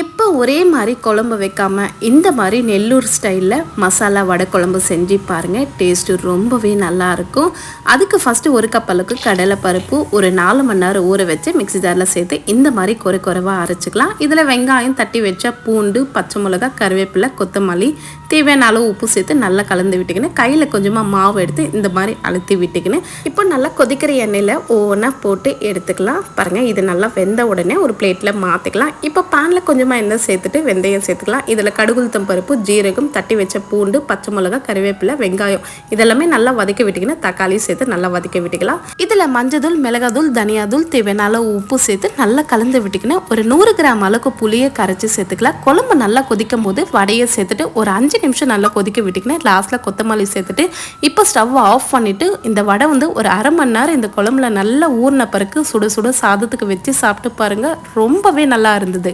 எப்போ ஒரே மாதிரி குழம்பு வைக்காம இந்த மாதிரி நெல்லூர் ஸ்டைலில் மசாலா வடை குழம்பு செஞ்சு பாருங்கள் டேஸ்ட்டு ரொம்பவே நல்லாயிருக்கும் அதுக்கு ஃபஸ்ட்டு ஒரு கப் அளவுக்கு கடலை பருப்பு ஒரு நாலு மணி நேரம் ஊற வச்சு மிக்ஸி ஜாரில் சேர்த்து இந்த மாதிரி குறை குறைவாக அரைச்சிக்கலாம். இதில் வெங்காயம் தட்டி வச்சா பூண்டு பச்சை மிளகா கருவேப்பிலை கொத்தமல்லி தேவையான அளவு உப்பு சேர்த்து நல்லா கலந்து விட்டுக்கின்னு கையில் கொஞ்சமாக மாவு எடுத்து இந்த மாதிரி அழுத்தி விட்டுக்கின்னு இப்போ நல்லா கொதிக்கிற எண்ணெயில் ஒவ்வொன்றா போட்டு எடுத்துக்கலாம். பாருங்கள் இது நல்லா வெந்த உடனே ஒரு பிளேட்டில் மாற்றிக்கலாம் இப்போ பேனில் கொஞ்சமாக எண்ணெய் சேர்த்துட்டு வெந்தயம் சேர்த்துக்கலாம். இதில் கடுகுளுத்தம் பருப்பு ஜீரகம் தட்டி வச்ச பூண்டு பச்சை மிளகா கருவேப்பிலை வெங்காயம். இதெல்லாமே நல்லா வதக்க விட்டிங்கன்னா தக்காளியும் சேர்த்து நல்லா வதக்க விட்டுக்கலாம். இதில் மஞ்சள் மிளகாதூள் தனியாதூள் தேவையான உப்பு சேர்த்து நல்லா கலந்து விட்டுக்கின்னு ஒரு நூறு கிராம் அளவுக்கு புளியை கரைச்சி சேர்த்துக்கலாம். குழம்பு நல்லா கொதிக்கும் போது வடையை சேர்த்துட்டு ஒரு அஞ்சு நிமிஷம் நல்லா கொதிக்க விட்டுக்கின்னு லாஸ்ட்டில் கொத்தமல்லி சேர்த்துட்டு இப்போ ஸ்டவ் ஆஃப் பண்ணிவிட்டு இந்த வடை வந்து ஒரு அரை மணி நேரம் இந்த குழம்புல நல்லா ஊறின பிறகு சுட சுட சாதத்துக்கு வச்சு சாப்பிட்டு பாருங்கள் ரொம்பவே நல்லா இருந்தது.